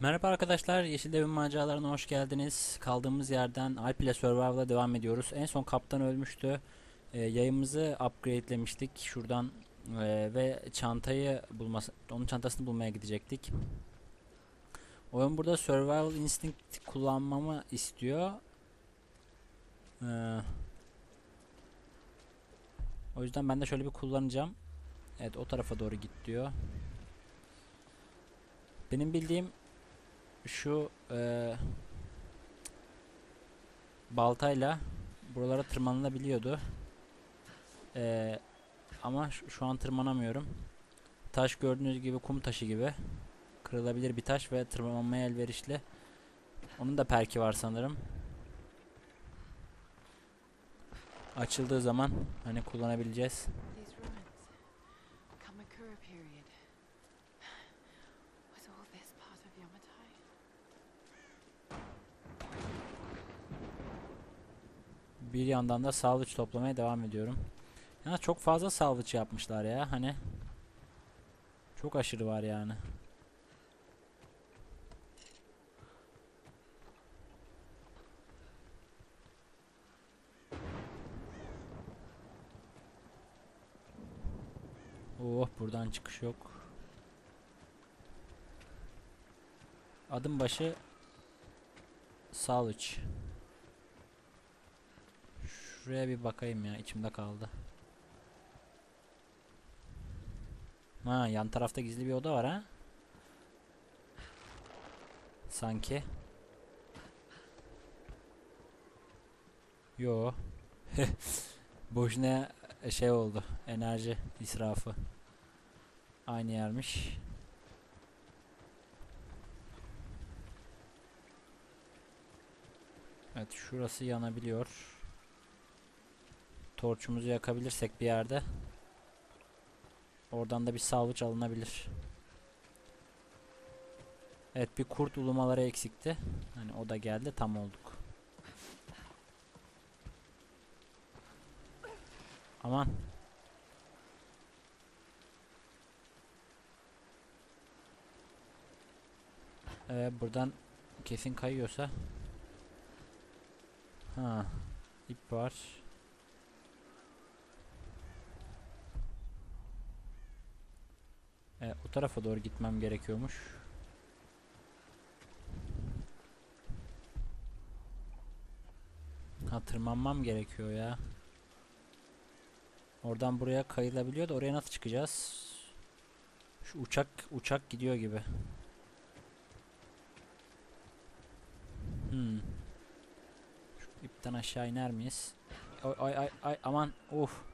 Merhaba arkadaşlar, Yeşil Devin maceralarına hoş geldiniz. Kaldığımız yerden Alp ile Survival'a devam ediyoruz. En son kaptan ölmüştü. Ee, yayımızı upgrade'lemiştik şuradan ee, ve çantayı bulması, onun çantasını bulmaya gidecektik. Oyun burada Survival Instinct kullanmamı istiyor. Ee, o yüzden ben de şöyle bir kullanacağım. Evet o tarafa doğru git diyor. Benim bildiğim şu eee baltayla buralara tırmanılabiliyordu. Eee, ama şu, şu an tırmanamıyorum. Taş gördüğünüz gibi kum taşı gibi. Kırılabilir bir taş ve tırmanmaya elverişli. Onun da perki var sanırım. Açıldığı zaman hani kullanabileceğiz. Bir yandan da salvage toplamaya devam ediyorum. Ya çok fazla salvage yapmışlar ya hani. Çok aşırı var yani. Oh buradan çıkış yok. Adım başı salvage. Şuraya bir bakayım ya içimde kaldı. Ha yan tarafta gizli bir oda var ha. Sanki. Yo. Boşuna şey oldu. Enerji israfı. Aynı yermiş. Evet şurası yanabiliyor. Torçumuzu yakabilirsek bir yerde. Oradan da bir salvage alınabilir. Evet bir kurt ulumaları eksikti. Hani o da geldi tam olduk. Aman. Ee, buradan kesin kayıyorsa. Ha, ip var. E, o tarafa doğru gitmem gerekiyormuş. Ha tırmanmam gerekiyor ya. Oradan buraya kayılabiliyor da oraya nasıl çıkacağız? Şu uçak uçak gidiyor gibi. Hmm. Şu ipten aşağı iner miyiz? Ay ay ay ay aman uf.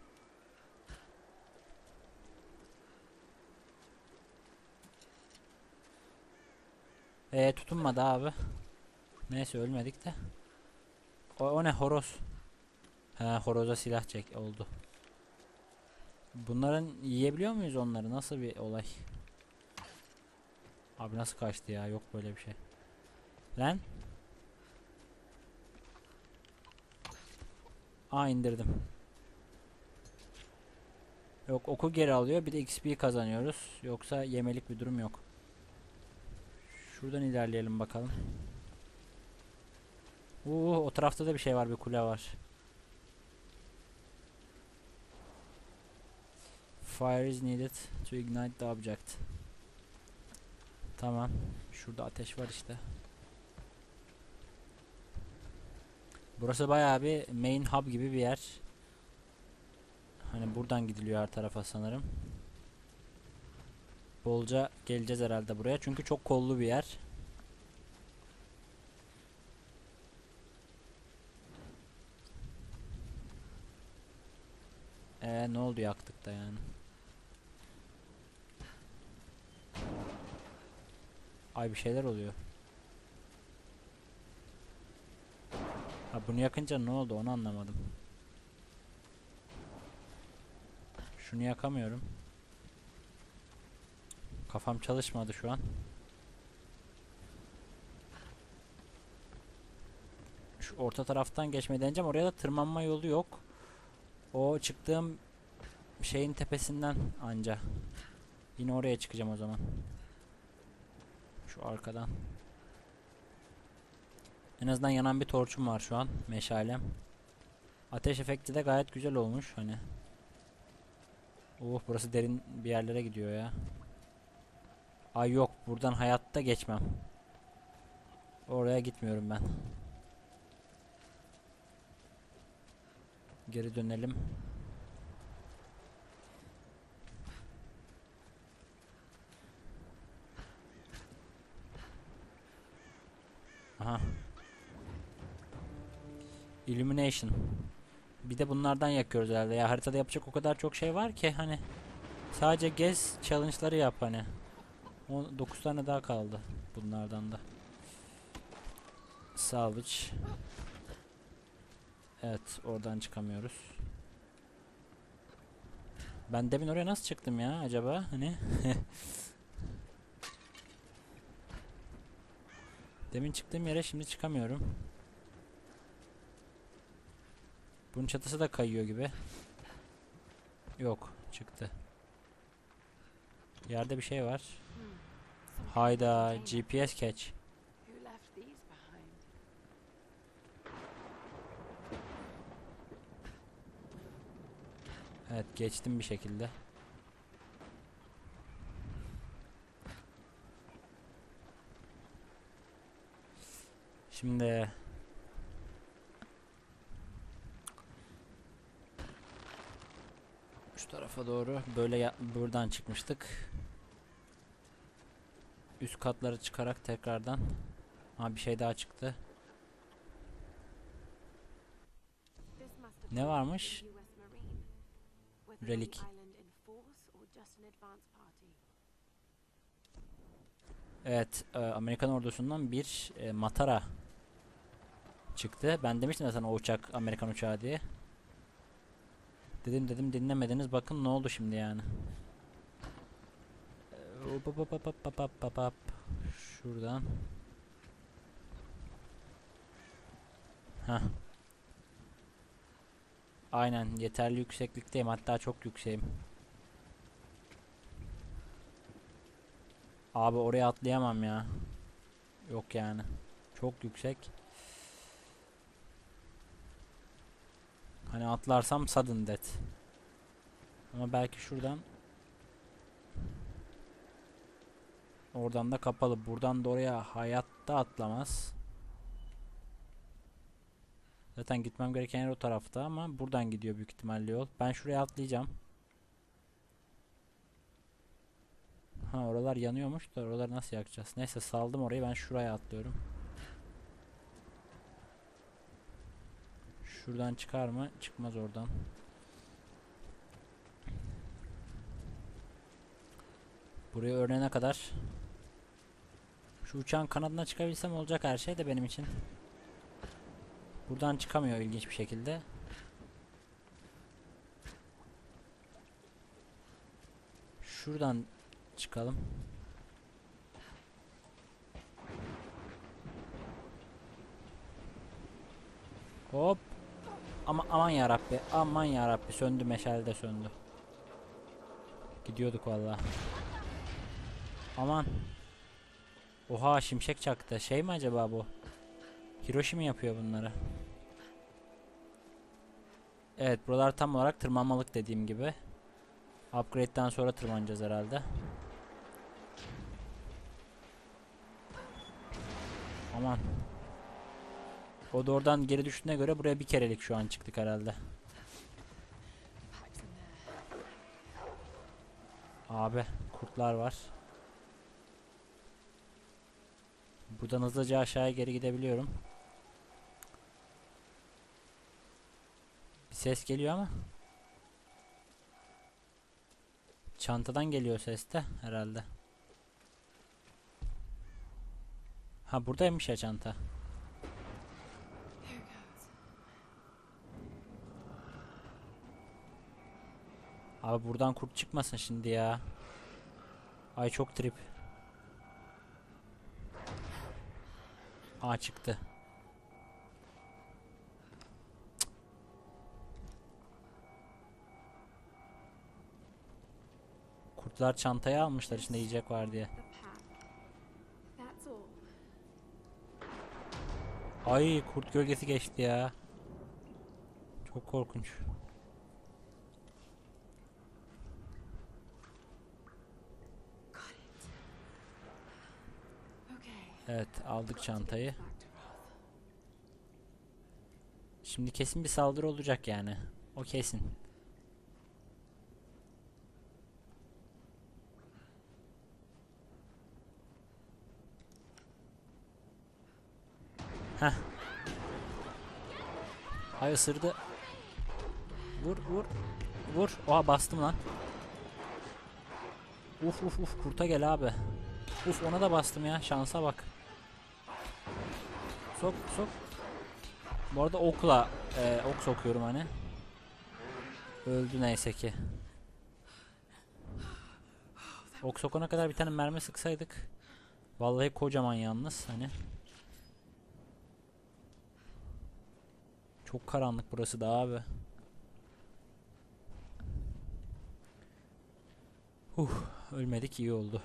Ee tutunmadı abi. Neyse ölmedik de. O, o ne horoz? He horoza silah çek oldu. Bunların yiyebiliyor muyuz onları? Nasıl bir olay? Abi nasıl kaçtı ya? Yok böyle bir şey. Lan. Aa indirdim. Yok oku geri alıyor. Bir de XP kazanıyoruz. Yoksa yemelik bir durum yok. Şuradan ilerleyelim bakalım. Oo, o tarafta da bir şey var, bir kule var. Fire is needed to ignite the object. Tamam. Şurada ateş var işte. Burası bayağı bir main hub gibi bir yer. Hani buradan gidiliyor her tarafa sanırım. Bolca geleceğiz herhalde buraya çünkü çok kollu bir yer. Ee, ne oldu yaktık da yani. Ay bir şeyler oluyor. Ha bunu yakınca ne oldu onu anlamadım. Şunu yakamıyorum. Kafam çalışmadı şu an. Şu orta taraftan geçmeyi deneyeceğim. Oraya da tırmanma yolu yok. O çıktığım şeyin tepesinden anca. Yine oraya çıkacağım o zaman. Şu arkadan. En azından yanan bir torçum var şu an. Meşalem. Ateş efekti de gayet güzel olmuş hani. Oh burası derin bir yerlere gidiyor ya. Ay yok buradan hayatta geçmem. Oraya gitmiyorum ben. Geri dönelim. Aha. Illumination. Bir de bunlardan yakıyoruz herhalde. Ya haritada yapacak o kadar çok şey var ki hani sadece gez challenge'ları yap hani. 9 tane daha kaldı bunlardan da. Salvage. Evet, oradan çıkamıyoruz. Ben demin oraya nasıl çıktım ya acaba? Hani Demin çıktığım yere şimdi çıkamıyorum. Bunun çatısı da kayıyor gibi. Yok, çıktı. Yerde bir şey var. Hayda. GPS catch. Evet, geçtim bir şekilde. Şimdi şu tarafa doğru böyle buradan çıkmıştık. Üst katları çıkarak tekrardan ha bir şey daha çıktı. Ne varmış? Relik. Evet, e, Amerikan ordusundan bir e, Matara çıktı. Ben demiştim sana o uçak Amerikan uçağı diye. Dedim dedim dinlemediniz. Bakın ne oldu şimdi yani. Hop. Şuradan. Heh. Aynen yeterli yükseklikteyim hatta çok yükseğim. Abi oraya atlayamam ya. Yok yani. Çok yüksek. Hani atlarsam sudden death. Ama belki şuradan Oradan da kapalı. Buradan da oraya hayatta atlamaz. Zaten gitmem gereken yer o tarafta ama buradan gidiyor büyük ihtimalle yol. Ben şuraya atlayacağım. Ha oralar yanıyormuş da oraları nasıl yakacağız? Neyse saldım orayı ben şuraya atlıyorum. Şuradan çıkar mı? Çıkmaz oradan. Buraya öğrenene kadar şu uçağın kanadına çıkabilsem olacak her şey de benim için. Buradan çıkamıyor ilginç bir şekilde. Şuradan çıkalım. Hop. Ama aman ya Rabbi, aman ya Rabbi söndü meşale de söndü. Gidiyorduk valla. Aman. Oha şimşek çaktı. Şey mi acaba bu? Hiroshi mi yapıyor bunları? Evet buralar tam olarak tırmanmalık dediğim gibi. Upgrade'den sonra tırmanacağız herhalde. Aman. O da oradan geri düştüğüne göre buraya bir kerelik şu an çıktık herhalde. Abi kurtlar var. Buradan hızlıca aşağıya geri gidebiliyorum. Bir ses geliyor ama. Çantadan geliyor ses de herhalde. Ha buradaymış ya çanta. Abi buradan kurt çıkmasın şimdi ya. Ay çok trip. A çıktı. Kurtlar çantaya almışlar içinde yiyecek var diye. Ay kurt gölgesi geçti ya. Çok korkunç. Evet aldık çantayı. Şimdi kesin bir saldırı olacak yani. O kesin. Heh. Ay ısırdı. Vur vur. Vur. Oha bastım lan. Uf uf uf kurta gel abi. Uf ona da bastım ya. Şansa bak. Sok sok. Bu arada okla e, ok sokuyorum hani. Öldü neyse ki. Ok sokana kadar bir tane mermi sıksaydık. Vallahi kocaman yalnız hani. Çok karanlık burası da abi. Huh, ölmedik iyi oldu.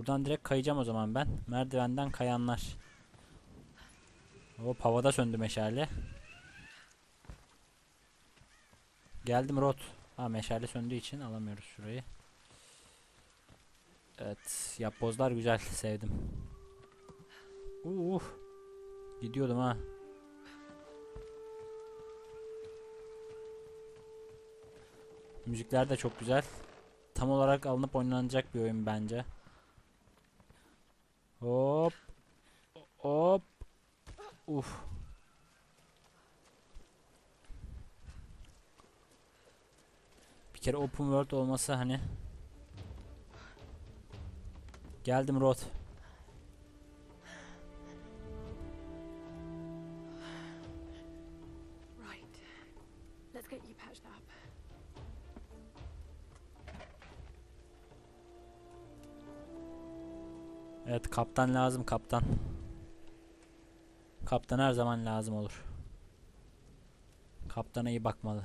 Buradan direkt kayacağım o zaman ben. Merdivenden kayanlar. Hop havada söndü meşale. Geldim rot. Ha meşale söndüğü için alamıyoruz şurayı. Evet yapbozlar güzel sevdim. Uh, gidiyordum ha. Müzikler de çok güzel. Tam olarak alınıp oynanacak bir oyun bence. Hop. Hop. Uf. Bir kere open world olması hani. Geldim Rod. Kaptan lazım kaptan. Kaptan her zaman lazım olur. Kaptana iyi bakmalı.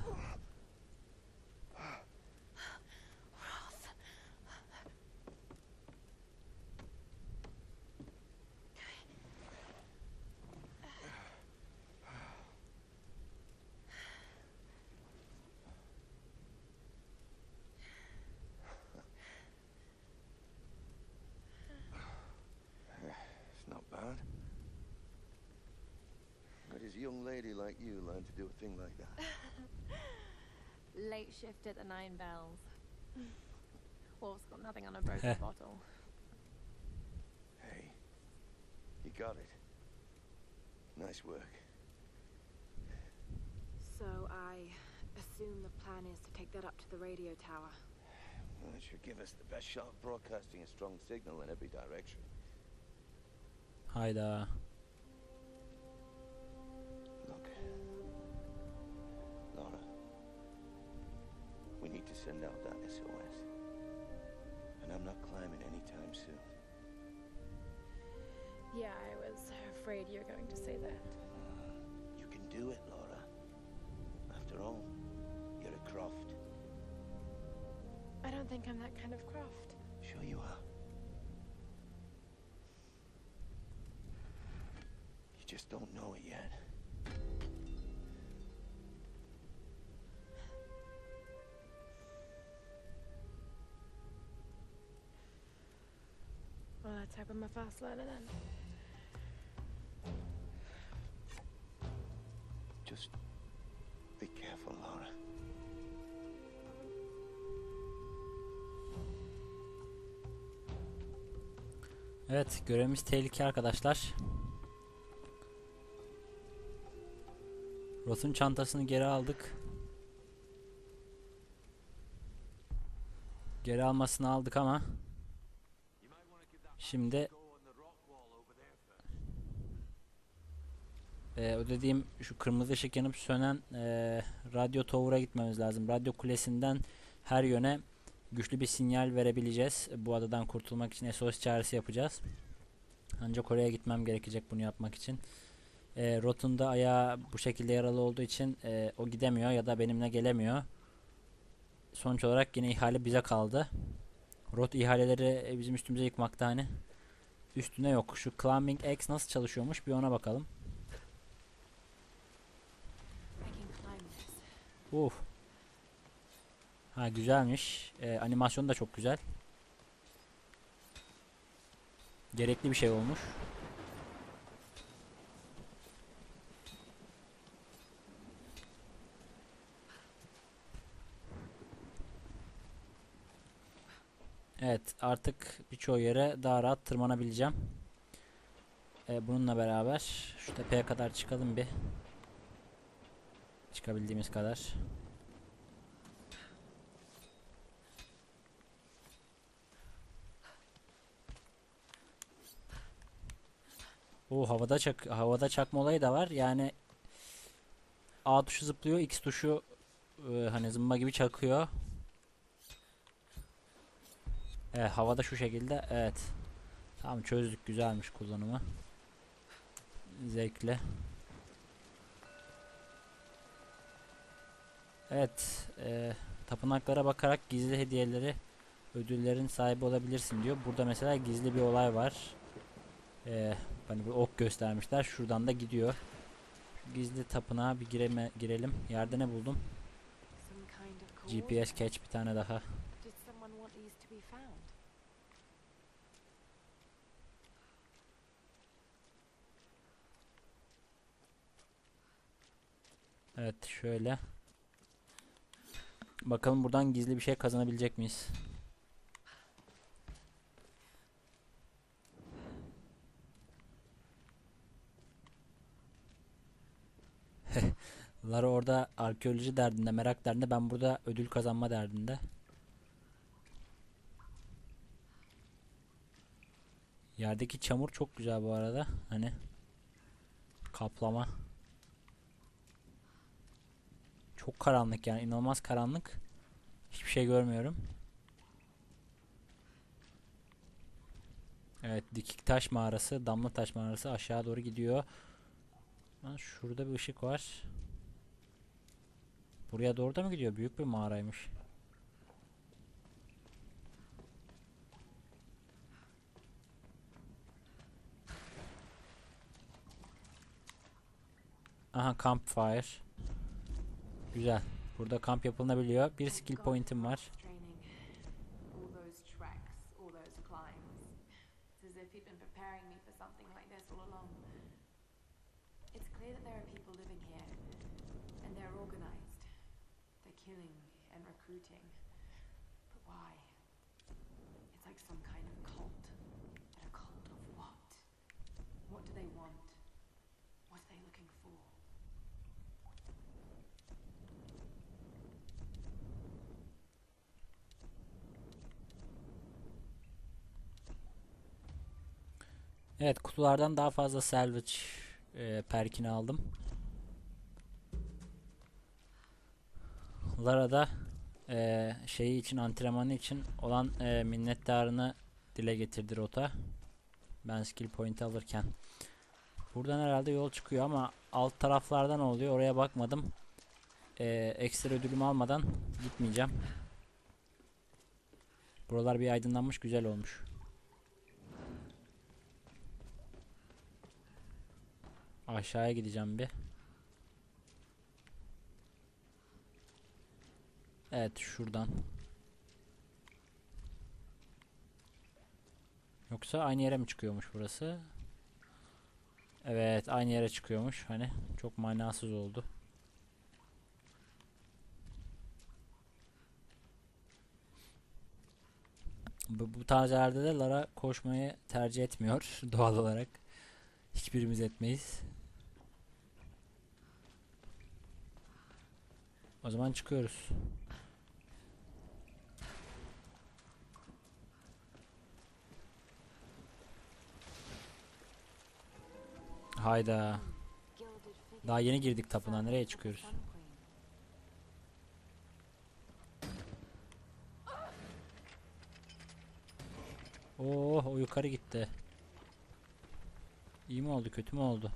Like you learn to do a thing like that? Late shift at the Nine Bells. Wolf's got nothing on a broken bottle. Hey, you got it. Nice work. So I assume the plan is to take that up to the radio tower. Well, it should give us the best shot of broadcasting a strong signal in every direction. Hayda. Say that. Uh, you can do it, Laura. After all, you're a Croft. I don't think I'm that kind of craft. Sure you are. You just don't know it yet. Well, let's hope I'm a fast learner then. Evet görevimiz tehlike arkadaşlar. Roth'un çantasını geri aldık. Geri almasını aldık ama şimdi Ee, o dediğim şu kırmızı ışık yanıp sönen ee, radyo tower'a gitmemiz lazım. Radyo kulesinden her yöne güçlü bir sinyal verebileceğiz. Bu adadan kurtulmak için SOS çağrısı yapacağız. Ancak oraya gitmem gerekecek bunu yapmak için. E, Rotunda ayağı bu şekilde yaralı olduğu için e, o gidemiyor ya da benimle gelemiyor. Sonuç olarak yine ihale bize kaldı. Rot ihaleleri e, bizim üstümüze yıkmakta hani. üstüne yok. Şu Climbing X nasıl çalışıyormuş bir ona bakalım. Uf. Ha güzelmiş. Ee, animasyonu da çok güzel. Gerekli bir şey olmuş. Evet artık birçok yere daha rahat tırmanabileceğim. Ee, bununla beraber şu tepeye kadar çıkalım bir. Çıkabildiğimiz kadar. O havada çak havada çakma olayı da var. Yani A tuşu zıplıyor, X tuşu e, hani zımba gibi çakıyor. Evet, havada şu şekilde. Evet. Tamam çözdük. Güzelmiş kullanımı. Zevkli. Evet. e, tapınaklara bakarak gizli hediyeleri ödüllerin sahibi olabilirsin diyor. Burada mesela gizli bir olay var. Ee, hani bir ok göstermişler. Şuradan da gidiyor. Gizli tapınağa bir gireme, girelim. Yerde ne buldum? GPS catch bir tane daha. Evet şöyle. Bakalım buradan gizli bir şey kazanabilecek miyiz? Lara orada arkeoloji derdinde, merak derdinde. Ben burada ödül kazanma derdinde. Yerdeki çamur çok güzel bu arada. Hani kaplama. Çok karanlık yani inanılmaz karanlık. Hiçbir şey görmüyorum. Evet dikik taş mağarası, damla taş mağarası aşağı doğru gidiyor. Şurada bir ışık var. Buraya doğru da mı gidiyor? Büyük bir mağaraymış. Aha campfire. Güzel. Burada kamp yapılabiliyor. Bir skill point'im var. It's recruiting. But why? It's like some kind of cult. But a cult of what? What do they want? What are they looking for? Evet kutulardan daha fazla salvage e, perkini aldım. Lara da e, şeyi için antrenmanı için olan e, minnettarını dile getirdi rota. Ben skill point alırken. Buradan herhalde yol çıkıyor ama alt taraflardan oluyor oraya bakmadım. E, ekstra ödülümü almadan gitmeyeceğim. Buralar bir aydınlanmış güzel olmuş. Aşağıya gideceğim bir. Evet şuradan. Yoksa aynı yere mi çıkıyormuş burası? Evet aynı yere çıkıyormuş. Hani çok manasız oldu. Bu, bu tarz yerlerde de Lara koşmayı tercih etmiyor doğal olarak. Hiçbirimiz etmeyiz. O zaman çıkıyoruz. Hayda. Daha yeni girdik tapınağa. Nereye çıkıyoruz? Oo, o yukarı gitti. İyi mi oldu, kötü mü oldu?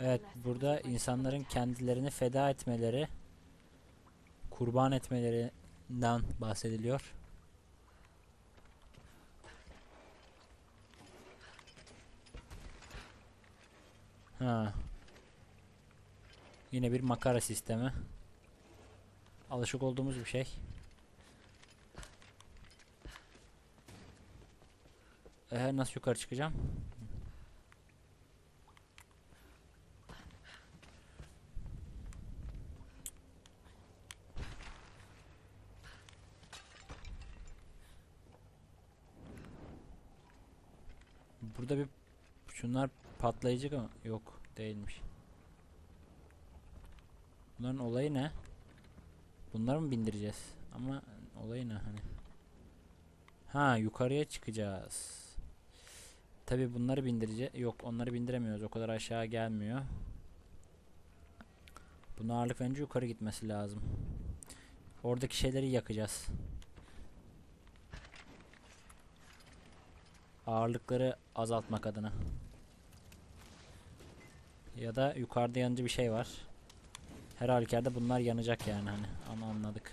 Evet, burada insanların kendilerini feda etmeleri, kurban etmelerinden bahsediliyor. Ha. Yine bir makara sistemi. Alışık olduğumuz bir şey. Ee, nasıl yukarı çıkacağım? Burada bir patlayıcı mı? Yok değilmiş. Bunların olayı ne? Bunları mı bindireceğiz? Ama olayı ne hani? Ha yukarıya çıkacağız. Tabi bunları bindireceğiz. Yok onları bindiremiyoruz. O kadar aşağı gelmiyor. Bunun ağırlık verince yukarı gitmesi lazım. Oradaki şeyleri yakacağız. Ağırlıkları azaltmak adına. Ya da yukarıda yanıcı bir şey var. Her halükarda bunlar yanacak yani hani. Ama anladık.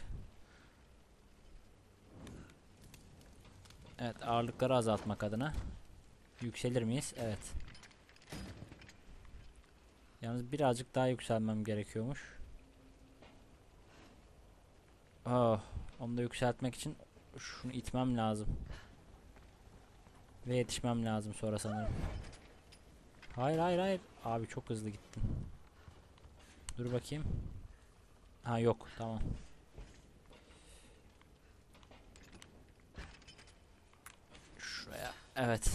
Evet ağırlıkları azaltmak adına. Yükselir miyiz? Evet. Yalnız birazcık daha yükselmem gerekiyormuş. Oh, onu da yükseltmek için şunu itmem lazım. Ve yetişmem lazım sonra sanırım. Hayır hayır hayır. Abi çok hızlı gittin. Dur bakayım. Ha yok tamam. Şuraya. Evet.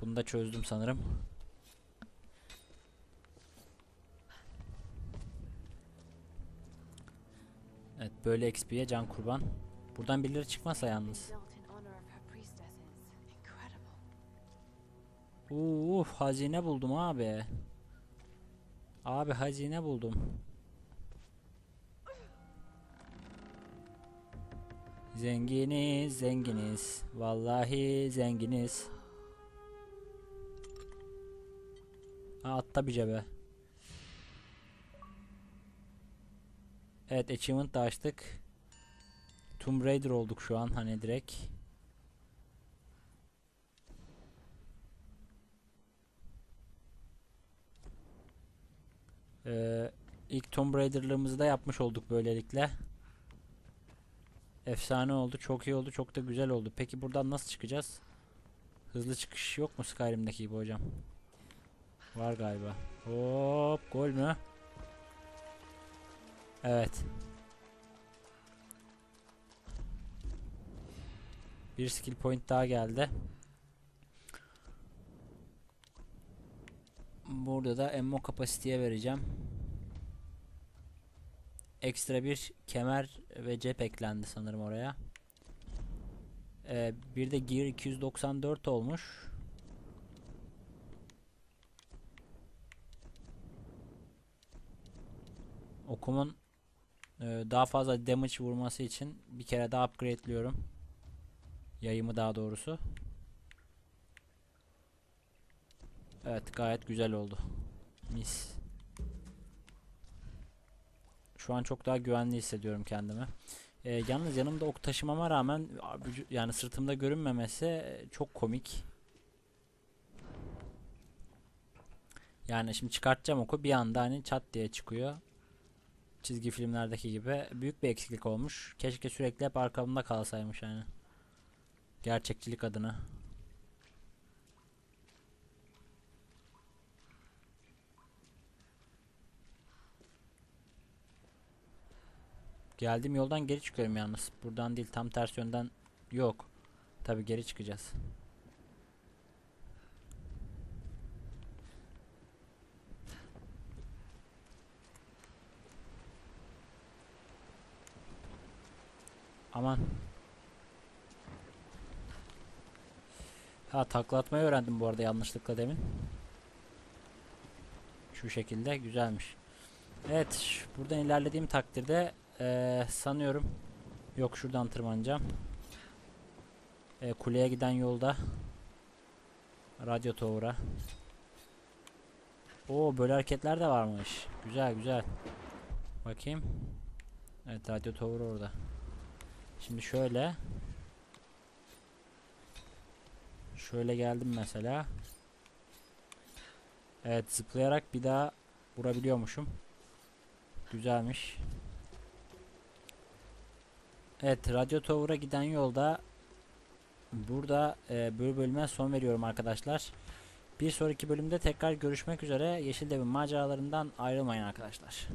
Bunu da çözdüm sanırım. Evet böyle XP'ye can kurban. Buradan birileri çıkmazsa yalnız. Uf hazine buldum abi. Abi hazine buldum. Zenginiz, zenginiz. Vallahi zenginiz. Ha atta bir cebe. Evet achievement da açtık. Tomb Raider olduk şu an hani direkt. Ee, ilk Tomb Raider'lığımızı da yapmış olduk böylelikle. Efsane oldu, çok iyi oldu, çok da güzel oldu. Peki buradan nasıl çıkacağız? Hızlı çıkış yok mu Skyrim'deki gibi hocam? Var galiba. Hop, gol mü? Evet. Bir skill point daha geldi. Burada da ammo kapasiteye vereceğim. Ekstra bir kemer ve cep eklendi sanırım oraya. Ee, bir de gear 294 olmuş. Okumun e, daha fazla damage vurması için bir kere daha upgrade'liyorum. Yayımı daha doğrusu. Evet gayet güzel oldu. Mis. Şu an çok daha güvenli hissediyorum kendimi. Ee, yalnız yanımda ok taşımama rağmen yani sırtımda görünmemesi e, çok komik. Yani şimdi çıkartacağım oku bir anda hani çat diye çıkıyor. Çizgi filmlerdeki gibi büyük bir eksiklik olmuş. Keşke sürekli hep arkamda kalsaymış yani. Gerçekçilik adına. Geldiğim yoldan geri çıkıyorum yalnız. Buradan değil tam ters yönden yok. Tabi geri çıkacağız. Aman. Ha taklatmayı öğrendim bu arada yanlışlıkla demin. Şu şekilde güzelmiş. Evet buradan ilerlediğim takdirde eee, sanıyorum yok şuradan tırmanacağım. Eee, kuleye giden yolda radyo tower'a. Oo böyle hareketler de varmış. Güzel güzel. Bakayım. Evet radyo tower orada. Şimdi şöyle. Şöyle geldim mesela. Evet zıplayarak bir daha vurabiliyormuşum. Güzelmiş. Evet radyo tower'a giden yolda burada e, bu bölüme son veriyorum arkadaşlar. Bir sonraki bölümde tekrar görüşmek üzere. Yeşil Dev'in maceralarından ayrılmayın arkadaşlar.